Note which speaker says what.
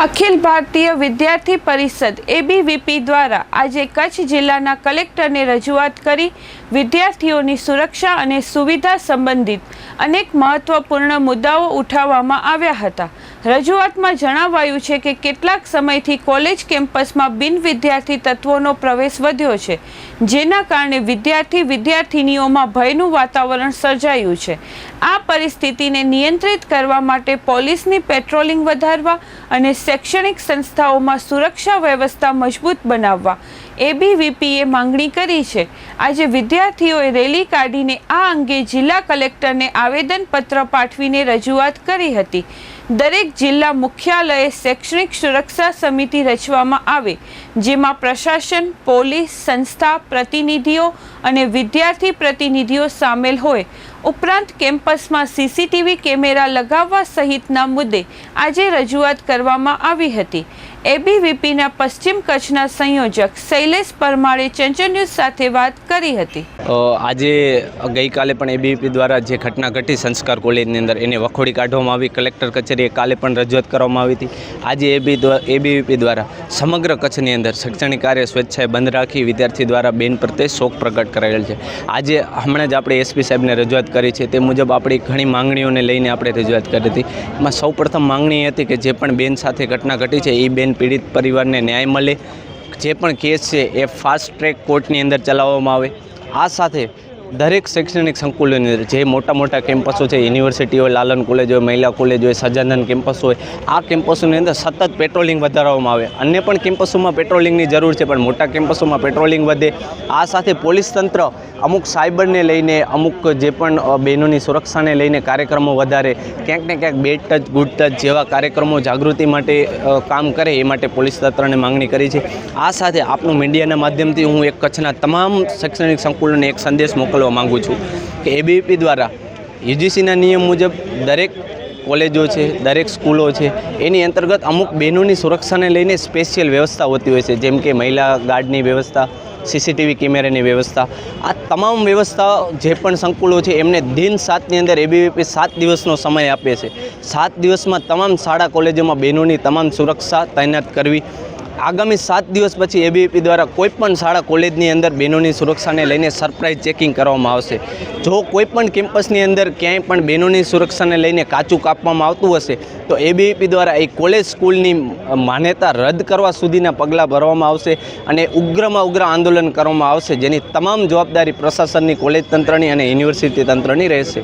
Speaker 1: અખિલ ભારતીય વિદ્યાર્થી પરિષદ એબીવીપી દ્વારા આજે કચ્છ જિલ્લાના કલેક્ટરને રજૂઆત કરી વિદ્યાર્થીઓની સુરક્ષા અને સુવિધા સંબંધિત અનેક મહત્વપૂર્ણ મુદ્દાઓ ઉઠાવવામાં આવ્યા હતા. રજૂઆતમાં જણાવાયું છે કે કેટલાક સમયથી કોલેજ કેમ્પસમાં બિન વિદ્યાર્થી તત્વોનો પ્રવેશ વધ્યો છે, જેના કારણે વિદ્યાર્થી વિદ્યાર્થિનીઓમાં ભયનું વાતાવરણ સર્જાયું છે. આ પરિસ્થિતિને નિયંત્રિત કરવા માટે પોલીસની પેટ્રોલિંગ વધારવા અને શૈક્ષણિક સંસ્થાઓમાં સુરક્ષા વ્યવસ્થા મજબૂત બનાવવા એબીવીપીએ માંગણી કરી છે. આજે વિદ્યાર્થીઓએ રેલી કાઢીને આ અંગે જિલ્લા કલેક્ટરને આવેદનપત્ર પાઠવીને રજૂઆત કરી હતી. દરેક જિલ્લા મુખ્યાલયે શૈક્ષણિક સુરક્ષા સમિતિ રચવામાં આવે, જેમાં પ્રશાસન, પોલીસ, સંસ્થા, પ્રતિનિધિઓ અને વિદ્યાર્થી પ્રતિનિધિઓ સામેલ હોય. ઉપરાંત કેમ્પસમાં સીસીટીવી કેમેરા લગાવવા સહિતના મુદ્દે આજે રજૂઆત કરવામાં આવી હતી. એબીવીપીના પશ્ચિમ કચ્છના સંયોજક શૈલેષ પરમારે ન્યૂઝ સાથે વાત કરી હતી.
Speaker 2: આજે ગઈકાલે પણ એબીવીપી દ્વારા જે ઘટના ઘટી સંસ્કાર કોલેજની અંદર એને વખોડી કાઢવામાં આવી, કલેક્ટર કચેરીએ કાલે પણ રજૂઆત કરવામાં આવી હતી. આજે એબી એબીવીપી દ્વારા સમગ્ર કચ્છની અંદર શૈક્ષણિક કાર્ય સ્વેચ્છાએ બંધ રાખી વિદ્યાર્થી દ્વારા બેન પ્રત્યે શોક પ્રગટ કરાયેલ છે. આજે હમણાં જ આપણે એસપી સાહેબને રજૂઆત કરી છે તે મુજબ આપણી ઘણી માંગણીઓને લઈને આપણે રજૂઆત કરી હતી. એમાં સૌપ્રથમ માંગણી હતી કે જે પણ બેન સાથે ઘટના ઘટી છે, એ બેન પીડિત પરિવારને ન્યાય મળે. જે પણ કેસ છે, એ ફાસ્ટ ટ્રેક કોર્ટની અંદર ચલાવવામાં આવે. આ સાથે દરેક શૈક્ષણિક સંકુલની અંદર જે મોટા મોટા કેમ્પસો છે યુનિવર્સિટી હોય લાલન કોલેજ હોય મહિલા કોલેજ હોય સજાનંદ કેમ્પસ હોય, આ કેમ્પસોની અંદર સતત પેટ્રોલિંગ વધારવામાં આવે. અન્ય પણ કેમ્પસોમાં પેટ્રોલિંગની જરૂર છે, પણ મોટા કેમ્પસોમાં પેટ્રોલિંગ વધે. આ સાથે પોલીસ તંત્ર અમુક સાયબરને લઈને, અમુક જે પણ બહેનોની સુરક્ષાને લઈને કાર્યક્રમો વધારે. ક્યાંક ને ક્યાંક બેડ ટચ, ગુડ ટચ જેવા કાર્યક્રમો જાગૃતિ માટે કામ કરે, એ માટે પોલીસ તંત્રને માંગણી કરી છે. આ સાથે આપનું મીડિયાના માધ્યમથી હું એક કચ્છના તમામ શૈક્ષણિક સંકુલોને એક સંદેશ મોકલવા માગું છું કે એબીવીપી દ્વારા યુજીસીના નિયમ મુજબ દરેક કોલેજો છે, દરેક સ્કૂલો છે, એની અંતર્ગત અમુક બહેનોની સુરક્ષાને લઈને સ્પેશિયલ વ્યવસ્થા હોતી હોય છે, જેમ કે મહિલા ગાર્ડની વ્યવસ્થા સીસીટીવી કેમેરાની વ્યવસ્થા. આ તમામ વ્યવસ્થા જે પણ સંકુલો છે, એમને દિન સાતની અંદર એબીવીપી સાત દિવસનો સમય આપે છે. સાત દિવસમાં તમામ શાળા, કોલેજોમાં બહેનોની તમામ સુરક્ષા તૈનાત કરવી આગામી સાત દિવસ પછી એબીવીપી દ્વારા કોઈપણ શાળા કોલેજની અંદર બહેનોની સુરક્ષાને લઈને સરપ્રાઇઝ ચેકિંગ કરવામાં આવશે. જો કોઈપણ કેમ્પસની અંદર ક્યાંય પણ બહેનોની સુરક્ષાને લઈને કાચું કાપવામાં આવતું હશે, તો એબીવીપી દ્વારા એ કોલેજ સ્કૂલની માન્યતા રદ કરવા સુધીના પગલાં ભરવામાં આવશે અને ઉગ્રમાં ઉગ્ર આંદોલન કરવામાં આવશે, જેની તમામ જવાબદારી પ્રશાસનની, કોલેજ તંત્રની અને યુનિવર્સિટી તંત્રની રહેશે.